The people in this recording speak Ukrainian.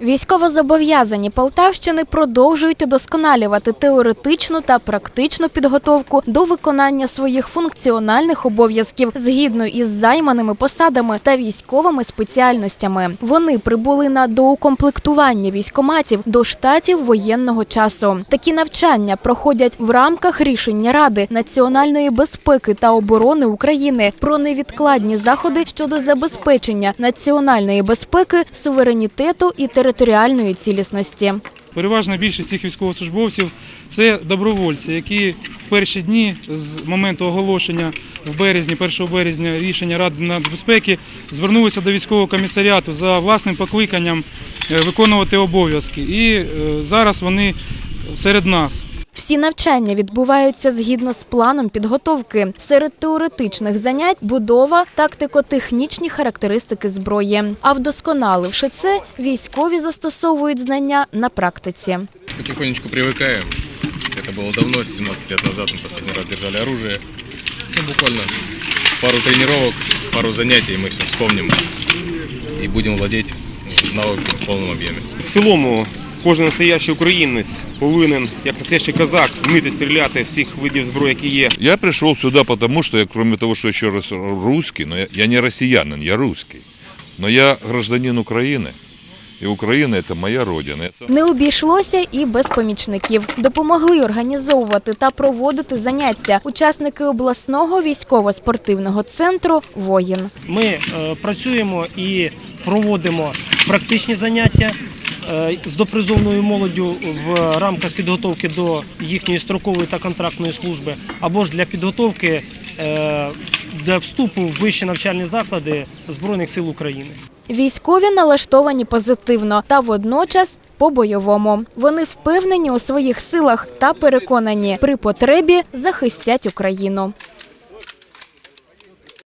Військовозобов'язані Полтавщини продовжують удосконалювати теоретичну та практичну підготовку до виконання своїх функціональних обов'язків згідно із займаними посадами та військовими спеціальностями. Вони прибули на доукомплектування військоматів до штатів воєнного часу. Такі навчання проходять в рамках рішення Ради національної безпеки та оборони України про невідкладні заходи щодо забезпечення національної безпеки, суверенітету і територіальної цілісності. Переважна більшість цих військовослужбовців це добровольці, які в перші дні з моменту оголошення в березні, 1 березня рішення Ради нацбезпеки звернулися до військового комісаріату за власним покликанням е, виконувати обов'язки. І е, зараз вони серед нас. Всі навчання відбуваються згідно з планом підготовки. Серед теоретичних занять будова, тактико-технічні характеристики зброї. А вдосконаливши це, військові застосовують знання на практиці. Потихонечку привыкаем. Это было давно, 17 лет назад мы последний раз держали оружие. Ну, буквально пару тренировок, пару занятий, и мы все вспомним и будем владеть навыками в полном объеме. В цілому кожен настоящий українець повинен, як настоящий козак, вміти стріляти всіх видів зброї, які є. Я пришел сюда потому, что я, кроме того, что еще раз русский, но я, я не россиянин, я русский. Но я гражданин Украины. И Украина – это моя родина. Не обійшлося і без помічників. Допомогли організовувати та проводити заняття учасники обласного військово-спортивного центру Воїн. Ми е, працюємо і проводимо практичні заняття з допризовною молоддю в рамках підготовки до їхньої строкової та контрактної служби, або ж для підготовки е, для вступу в вищі навчальні заклади Збройних сил України. Військові налаштовані позитивно та водночас по-бойовому. Вони впевнені у своїх силах та переконані, при потребі захистять Україну.